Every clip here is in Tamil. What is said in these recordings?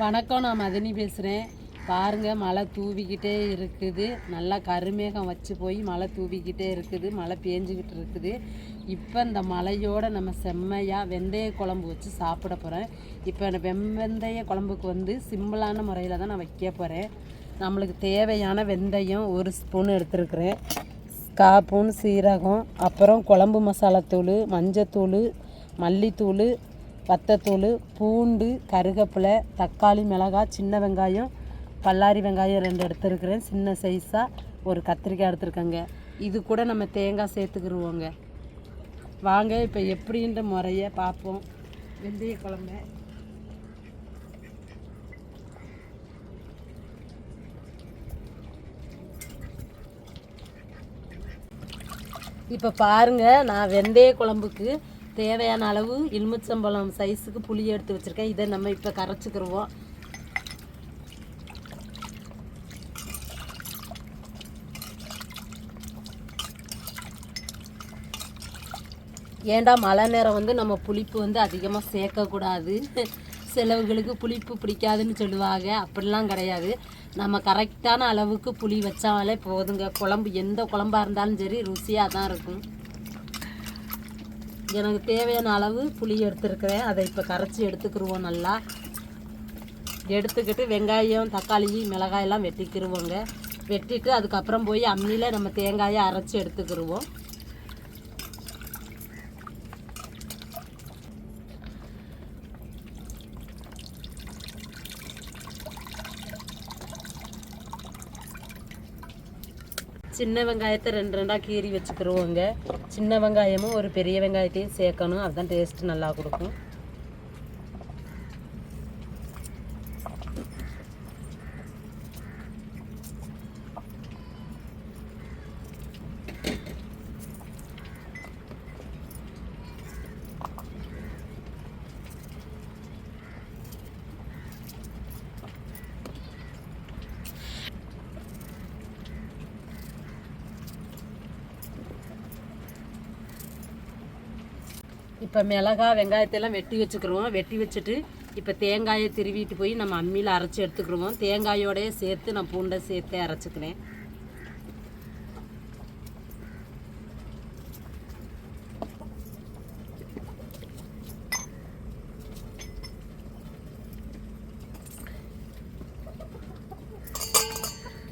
வணக்கம் நான் மதினி பேசுகிறேன் பாருங்கள் மழை தூவிக்கிட்டே இருக்குது. நல்லா கருமேகம் வச்சு போய் மழை தூவிக்கிட்டே இருக்குது. மழை பேஞ்சிக்கிட்டு இருக்குது. இப்போ இந்த மழையோட நம்ம செம்மையாக வெந்தய குழம்பு வச்சு சாப்பிட போகிறேன் இப்போ இந்த வெம் வெந்தய குழம்புக்கு வந்து சிம்பிளான முறையில் தான் நான் வைக்க போகிறேன் நம்மளுக்கு தேவையான வெந்தயம் ஒரு ஸ்பூன் எடுத்துருக்குறேன். காப்பூன் சீரகம் அப்புறம் குழம்பு மசாலாத்தூள் மஞ்சத்தூள் மல்லித்தூள் வத்தத்தூள் பூண்டு கருவேப்பிலை தக்காளி மிளகாய் சின்ன வெங்காயம் பல்லாரி வெங்காயம் ரெண்டு எடுத்துருக்கிறேன். சின்ன சைஸாக ஒரு கத்திரிக்காய் எடுத்துருக்கேங்க. இது கூட நம்ம தேங்காய் சேர்த்துக்கிருவோங்க. வாங்க இப்போ எப்படின்ற முறையை பார்ப்போம். வெந்தய குழம்ப. இப்போ பாருங்கள் நான் வெந்தய குழம்புக்கு தேவையான அளவு எலுமிச்சம்பழம் சைஸுக்கு புளி எடுத்து வச்சுருக்கேன். இதை நம்ம இப்போ கரைச்சிக்கிருவோம். ஏண்டா மழை நேரம் வந்து நம்ம புளிப்பு வந்து அதிகமாக சேர்க்கக்கூடாது. சிலவுகளுக்கு புளிப்பு பிடிக்காதுன்னு சொல்லுவாங்க. அப்படிலாம் கிடையாது. நம்ம கரெக்டான அளவுக்கு புளி வச்சாலே போதுங்க. குழம்பு எந்த குழம்பாக இருந்தாலும் சரி ருசியாக தான் இருக்கும். எனக்கு தேவையான அளவு புளி எடுத்துருக்கிறேன். அதை இப்போ கரைச்சி எடுத்துக்கிருவோம் நல்லா. எடுத்துக்கிட்டு வெங்காயம் தக்காளி மிளகாயெல்லாம் வெட்டிக்கிருவோங்க. வெட்டிட்டு அதுக்கப்புறம் போய் அம்மியில் நம்ம தேங்காயை அரைச்சி எடுத்துக்கிருவோம். சின்ன வெங்காயத்தை ரெண்டு ரெண்டாக கீறி வச்சுக்கிருவோங்க. சின்ன வெங்காயமும் ஒரு பெரிய வெங்காயத்தையும் சேர்க்கணும். அதுதான் டேஸ்ட் நல்லா கொடுக்கும். இப்போ மிளகா வெங்காயத்தையெல்லாம் வெட்டி வச்சுக்கிறோம் வெட்டி வச்சுட்டு இப்போ தேங்காயை திருவிட்டு போய் நம்ம அம்மியில் அரைச்சி எடுத்துக்கிருவோம். தேங்காயோடய சேர்த்து நான் பூண்டை சேர்த்து அரைச்சிக்கிறேன்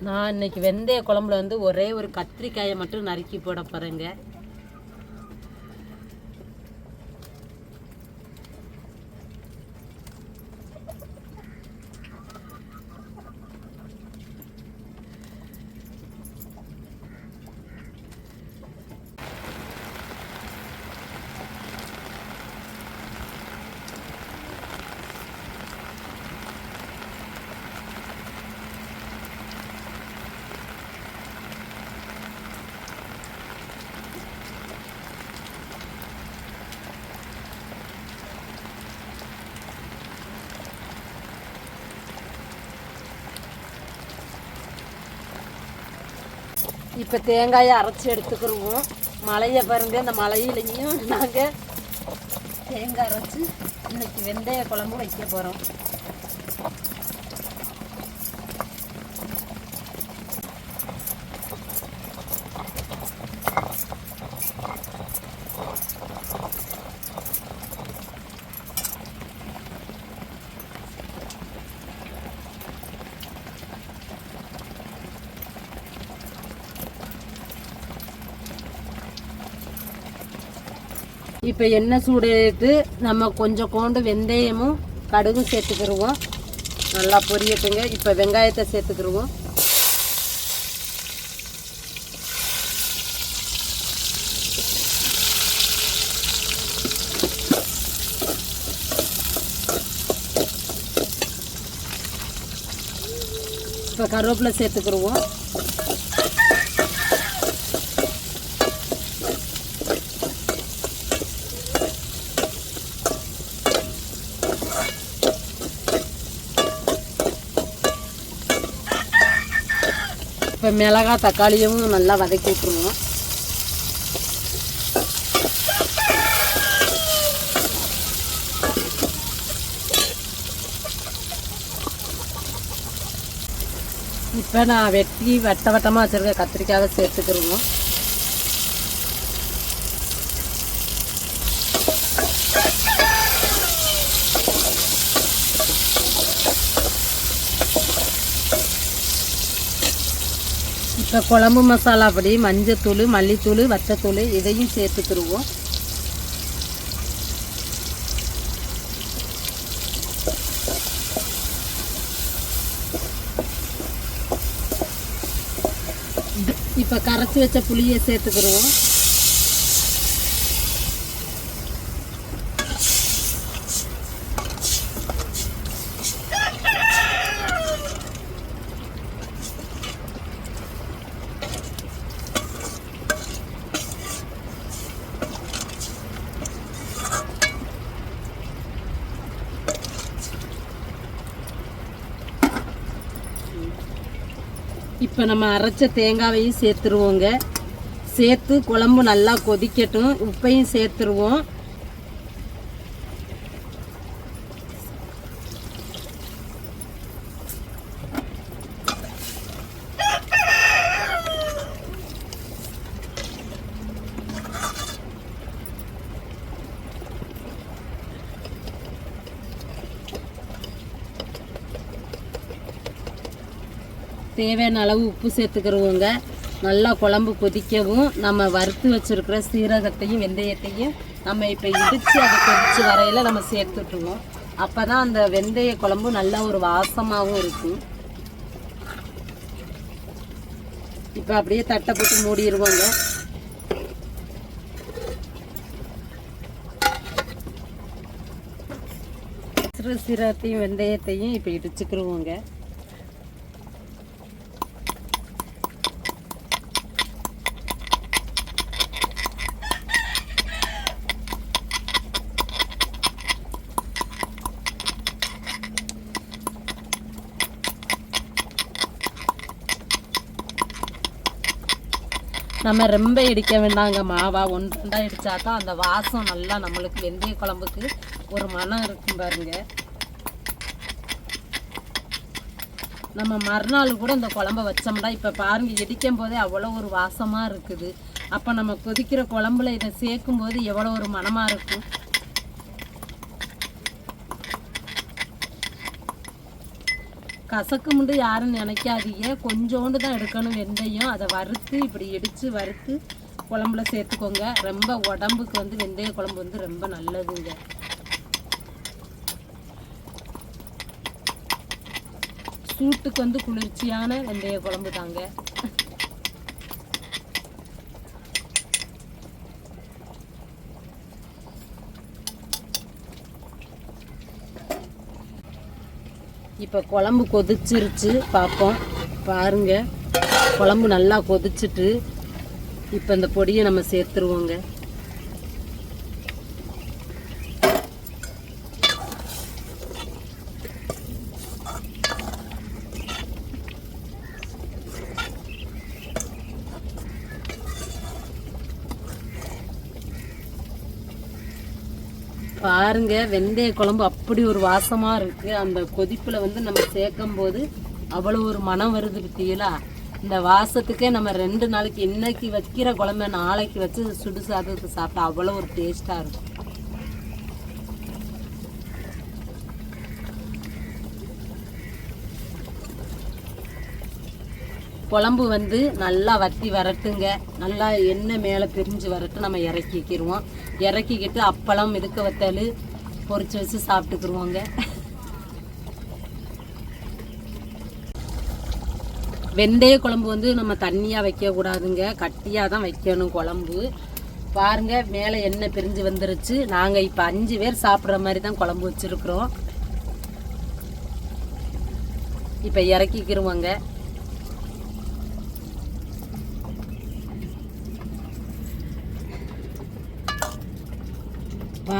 நான் இன்னைக்கு வெந்தய குழம்புல வந்து ஒரே ஒரு கத்திரிக்காயை மட்டும் நறுக்கி போட போகிறேங்க இப்போ தேங்காயை அரைச்சி எடுத்துக்கிருவோம். மலையை பாருங்க இந்த மலையிலையும் நாங்கள் தேங்காய் அரைச்சி இன்னைக்கு வெந்தய குழம்பு வைக்க போகிறோம் இப்போ எண்ணெய் சூடு நம்ம கொஞ்சம் கோண்டு வெந்தயமும் கடுகும் சேர்த்துக்கிருவோம். நல்லா பொரியட்டுங்க. இப்போ வெங்காயத்தை சேர்த்துக்கிருவோம். இப்போ கருவேப்பிலை சேர்த்துக்கிருவோம். இப்போ மிளகா தக்காளியும் நல்லா வதக்கி விட்ருவோம் இப்போ நான் வெட்டி வட்ட வட்டமாக வச்சுருக்க கத்திரிக்காவை சேர்த்துக்கிடுவோம் இப்போ குழம்பு மசாலா பொடி மஞ்சத்தூள் மல்லித்தூள் வத்தத்தூள் இதையும் சேர்த்துக்கிருவோம். இப்போ கரைச்சி வச்ச புளியை சேர்த்துக்கிருவோம். இப்போ நம்ம அரைச்ச தேங்காவையும் சேர்த்துருவோங்க. சேர்த்து குழம்பு நல்லா கொதிக்கட்டும். உப்பையும் சேர்த்துருவோம். தேவையான அளவு உப்பு சேர்த்துக்கிறவங்க நல்லா குழம்பு கொதிக்கவும் நம்ம வறுத்து வச்சுருக்கிற சீரகத்தையும் வெந்தயத்தையும் நம்ம இப்போ இடித்து அதை கொதித்து வரையில் நம்ம சேர்த்துட்ருவோம் அப்போ தான் அந்த வெந்தய குழம்பு நல்லா ஒரு வாசமாகவும் இருக்கும். இப்போ அப்படியே தட்டை போட்டு மூடிடுவோங்க சிறு சீரகத்தையும் வெந்தயத்தையும் இப்போ இடிச்சுக்கிருவோங்க. நம்ம ரொம்ப இடிக்க வேண்டாங்க மாவா. ஒன்று இடித்தா தான் அந்த வாசம் நல்லா நம்மளுக்கு வெந்தய குழம்புக்கு ஒரு மனம் இருக்கும் பாருங்க. நம்ம மறுநாள் கூட இந்த குழம்ப வச்சோம்னா இப்போ பாருங்க இடிக்கும் போதே அவ்வளோ ஒரு வாசமாக இருக்குது. அப்போ நம்ம கொதிக்கிற குழம்புல இதை சேர்க்கும் போது எவ்வளோ ஒரு மனமாக இருக்கும். கசக்கு முண்டு யாரும் நினைக்காதீங்க. கொஞ்சோண்டு தான் எடுக்கணும் வெந்தயம். அதை வறுத்து இப்படி இடித்து வறுத்து குழம்புல சேர்த்துக்கோங்க. ரொம்ப உடம்புக்கு வந்து வெந்தய குழம்பு வந்து ரொம்ப நல்லதுங்க. சூட்டுக்கு வந்து குளிர்ச்சியான வெந்தய குழம்பு தாங்க இப்போ குழம்பு கொதிச்சிருச்சு பார்ப்போம் பாருங்க. குழம்பு நல்லா கொதிச்சிட்டு இப்போ இந்த பொடியை நம்ம சேர்த்துருவோங்க. பாருங்க வெந்தய குழம்பு அப்படி ஒரு வாசமா இருக்கு. அந்த கொதிப்புல வந்து நம்ம சேர்க்கும் போது அவ்வளோ ஒரு மனம் வருது பத்தியலா? இந்த வாசத்துக்கே நம்ம ரெண்டு நாளைக்கு இன்னைக்கு வைக்கிற குழம்ப நாளைக்கு வச்சு சுடு சாதத்துக்கு சாப்பிட்டா அவ்வளோ ஒரு டேஸ்டா இருக்கும். குழம்பு வந்து நல்லா வத்தி வரட்டுங்க. நல்லா எண்ணெய் மேலே பிரிஞ்சு வரட்டு நம்ம இறக்கிக்கிடுவோம் இறக்கிக்கிட்டு அப்பளம் இதுக்க வத்தல் பொறிச்சு வச்சு சாப்பிட்டுக்குருவோங்க. வெந்தய குழம்பு வந்து நம்ம தண்ணியாக வைக்கக்கூடாதுங்க. கட்டியாக தான் வைக்கணும் குழம்பு. பாருங்க மேலே எண்ணெய் பிரிஞ்சு வந்துருச்சு. நாங்கள் இப்போ அஞ்சு பேர் சாப்பிட்ற மாதிரி தான் குழம்பு வச்சுருக்குறோம். இப்போ இறக்கிக்கிருவோங்க.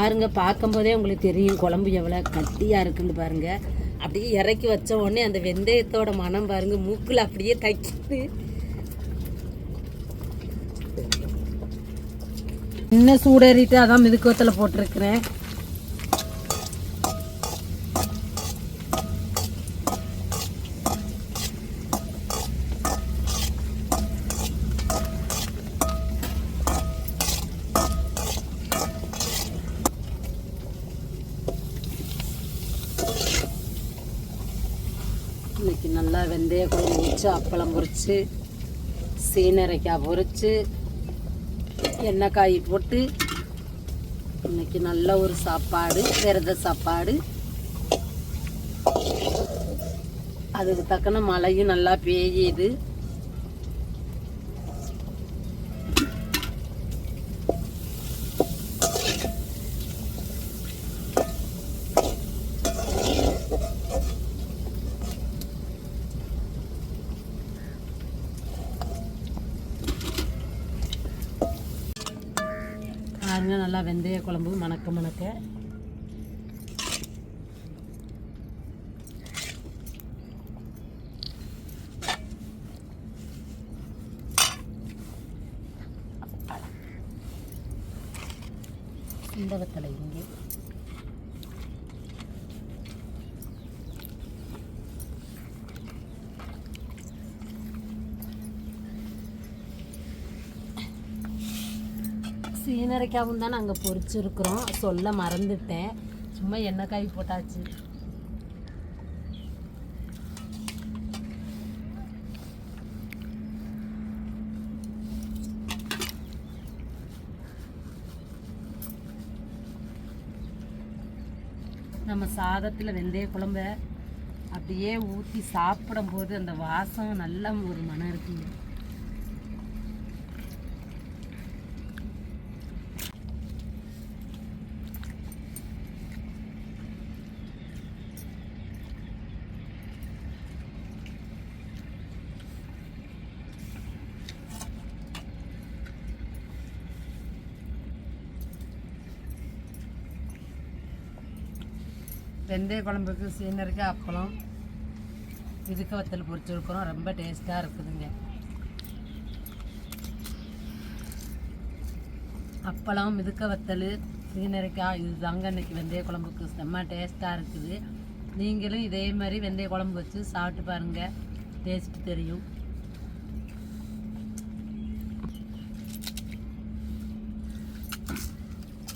பாருங்கள் பார்க்கும்போதே உங்களுக்கு தெரியும் குழம்பு எவ்வளோ கட்டியாக இருக்குன்னு பாருங்கள் அப்படியே இறக்கி வச்ச உடனே அந்த வெந்தயத்தோட மனம் பாருங்கள் மூக்கில் அப்படியே தைக்கிது. இன்னும் சூடேறிட்டு அதான் மிதுக்கத்தில் போட்டிருக்கிறேன். இன்னைக்கு நல்லா வெந்தய குழம்பு வச்சு அப்பளம் பொரிச்சு சீனரைக்காய் பொரிச்சு எண்ணெய் காய் போட்டு இன்னைக்கு நல்ல ஒரு சாப்பாடு விரத சாப்பாடு. அதுக்கு தக்கன மழையும் நல்லா பெய்யுது பாருங்க நல்லா வெந்தய குழம்பு மணக்க மணக்க. இந்த வெத்தலை இங்கே. சீனரைக்காவும் தான் நாங்கள் பொறிச்சிருக்கிறோம். சொல்ல மறந்துட்டேன். சும்மா எண்ணெய் காய் போட்டாச்சு. நம்ம சாதத்தில் வெந்தய குழம்ப அப்படியே ஊற்றி சாப்பிடும்போது அந்த வாசம் நல்ல ஒரு மனம் இருக்குங்க வெந்தய குழம்புக்கு சீனருக்கு அப்பளம் இதுக்கு வத்தல் பொரிச்சிருக்கிறோம் ரொம்ப டேஸ்ட்டாக இருக்குதுங்க. அப்பளம் மிதுக்க வத்தல் சீனரைக்காய் இது தாங்க இன்னைக்கு வெந்தய குழம்புக்கு செம்ம டேஸ்ட்டாக இருக்குது. நீங்களும் இதே மாதிரி வெந்தய குழம்பு வச்சு சாப்பிட்டு பாருங்கள் டேஸ்ட்டு தெரியும்.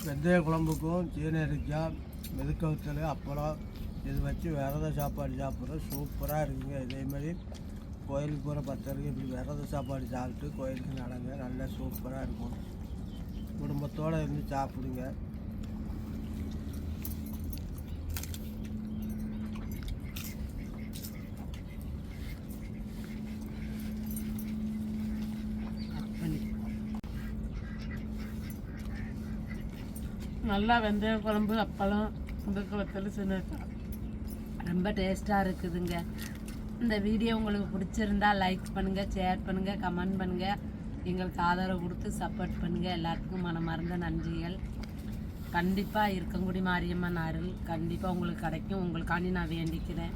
வெந்தய குழம்புக்கும் சீனரிக்காய் மெதுக்க வத்தல் அப்பளம் இது வச்சு விரத சாப்பாடு சாப்பிட்றோம். சூப்பராக இருக்குங்க. இதே மாதிரி கோயிலுக்கு போகிற பத்தருக்கு இப்படி விரத சாப்பாடு சாப்பிட்டு கோயிலுக்கு நடங்க. நல்லா சூப்பராக இருக்கும். குடும்பத்தோடு இருந்து சாப்பிடுங்க. நல்லா வெந்தய குழம்பு அப்பளம் முதுக்கு வத்தல் ரொம்ப டேஸ்ட்டாக இருக்குதுங்க. இந்த வீடியோ உங்களுக்கு பிடிச்சிருந்தா லைக் பண்ணுங்கள் ஷேர் பண்ணுங்கள் கமெண்ட் பண்ணுங்கள் எங்களுக்கு ஆதரவு கொடுத்து சப்போர்ட் பண்ணுங்கள் எல்லாத்துக்கும் மனமார்ந்த நன்றிகள். கண்டிப்பாக இருக்கங்குடி மாரியம்மன் அருள். கண்டிப்பாக உங்களுக்கு கிடைக்கும். உங்களுக்காண்டி நான் வேண்டிக்கிறேன்.